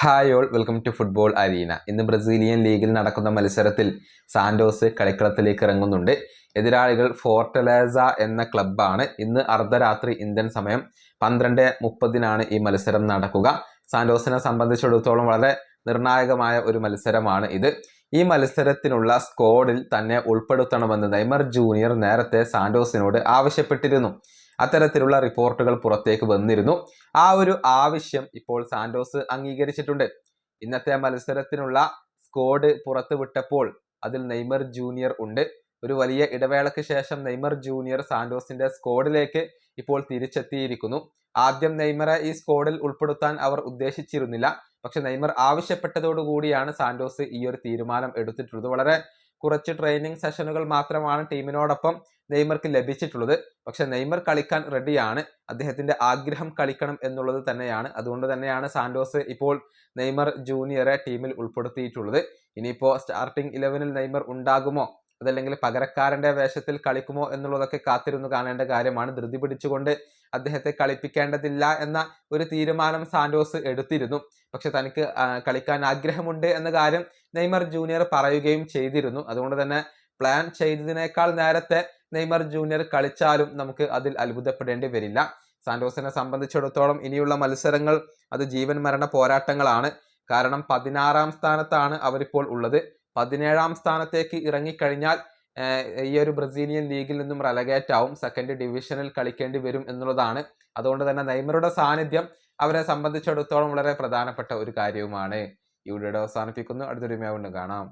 Hi all welcome to football arena. ഇന്ന് Brazilian ലീഗിൽ നടക്കുന്ന മത്സരത്തിൽ സാന്റോസ് കളിക്കളത്തിലേക്ക് ഇറങ്ങുന്നുണ്ട്. എതിരാളികൾ ഫോർട്ടലേസ എന്ന ക്ലബ്ബാണ്. ഇന്ന് അർദ്ധരാത്രി ഇന്ത്യൻ സമയം പന്ത്രണ്ട് മുപ്പതിനാണ് ഈ മത്സരം നടക്കുക. സാന്റോസിനെ സംബന്ധിച്ചിടത്തോളം വളരെ നിർണായകമായ ഒരു മത്സരമാണ് ഇത്. ഈ മത്സരത്തിനുള്ള സ്കോഡിൽ തന്നെ ഉൾപ്പെടുത്തണമെന്ന് നെയ്മർ ജൂനിയർ നേരത്തെ സാന്റോസിനോട് ആവശ്യപ്പെട്ടിരുന്നു. അത്തരത്തിലുള്ള റിപ്പോർട്ടുകൾ പുറത്തേക്ക് വന്നിരുന്നു. ആ ഒരു ആവശ്യം ഇപ്പോൾ സാന്റോസ് അംഗീകരിച്ചിട്ടുണ്ട്. ഇന്നത്തെ മത്സരത്തിനുള്ള സ്കോഡ് പുറത്തുവിട്ടപ്പോൾ അതിൽ നെയ്മർ ജൂനിയർ ഉണ്ട്. ഒരു വലിയ ഇടവേളയ്ക്ക് ശേഷം നെയ്മർ ജൂനിയർ സാന്റോസിന്റെ സ്കോഡിലേക്ക് ഇപ്പോൾ തിരിച്ചെത്തിയിരിക്കുന്നു. ആദ്യം നെയ്മറെ ഈ സ്കോഡിൽ ഉൾപ്പെടുത്താൻ അവർ ഉദ്ദേശിച്ചിരുന്നില്ല. പക്ഷെ നെയ്മർ ആവശ്യപ്പെട്ടതോടുകൂടിയാണ് സാന്റോസ് ഈ ഒരു തീരുമാനം എടുത്തിട്ടുള്ളത്. വളരെ കുറച്ച് ട്രെയിനിങ് സെഷനുകൾ മാത്രമാണ് ടീമിനോടൊപ്പം നെയ്മർക്ക് ലഭിച്ചിട്ടുള്ളത്. പക്ഷെ നെയ്മർ കളിക്കാൻ റെഡിയാണ് അദ്ദേഹത്തിന്റെ ആഗ്രഹം കളിക്കണം എന്നുള്ളത് തന്നെയാണ്. അതുകൊണ്ട് തന്നെയാണ് സാന്റോസ് ഇപ്പോൾ നെയ്മർ ജൂനിയറെ ടീമിൽ ഉൾപ്പെടുത്തിയിട്ടുള്ളത്. ഇനിയിപ്പോൾ സ്റ്റാർട്ടിംഗ് ഇലവനിൽ നെയ്മർ ഉണ്ടാകുമോ? അതല്ലെങ്കിൽ പകരക്കാരന്റെ വേഷത്തിൽ കളിക്കുമോ എന്നുള്ളതൊക്കെ കാത്തിരുന്നു കാണേണ്ട കാര്യമാണ്. ധൃതി പിടിച്ചുകൊണ്ട് അദ്ദേഹത്തെ കളിപ്പിക്കേണ്ടതില്ല എന്ന ഒരു തീരുമാനം സാന്റോസ് എടുത്തിരുന്നു. പക്ഷെ തനിക്ക് കളിക്കാൻ ആഗ്രഹമുണ്ട് എന്ന കാര്യം നെയ്മർ ജൂനിയർ പറയുകയും ചെയ്തിരുന്നു. അതുകൊണ്ട് തന്നെ പ്ലാൻ ചെയ്തതിനേക്കാൾ നേരത്തെ നെയ്മർ ജൂനിയർ കളിച്ചാലും നമുക്ക് അതിൽ അത്ഭുതപ്പെടേണ്ടി വരില്ല. സാന്റോസിനെ സംബന്ധിച്ചിടത്തോളം ഇനിയുള്ള മത്സരങ്ങൾ അത് ജീവൻ മരണ പോരാട്ടങ്ങളാണ്. കാരണം പതിനാറാം സ്ഥാനത്താണ് അവരിപ്പോൾ ഉള്ളത്. പതിനേഴാം സ്ഥാനത്തേക്ക് ഇറങ്ങിക്കഴിഞ്ഞാൽ ഈ ഒരു ബ്രസീലിയൻ ലീഗിൽ നിന്നും റെലഗേറ്റ് ആവും സെക്കൻഡ് ഡിവിഷനിൽ കളിക്കേണ്ടി വരും എന്നുള്ളതാണ്. അതുകൊണ്ട് തന്നെ നെയ്മറുടെ സാന്നിധ്യം അവരെ സംബന്ധിച്ചിടത്തോളം വളരെ പ്രധാനപ്പെട്ട ഒരു കാര്യവുമാണ്. ഈ വീഡിയോ അവസാനിപ്പിക്കുന്നു. അടുത്തൊരുമയാവുണ്ട് കാണാം.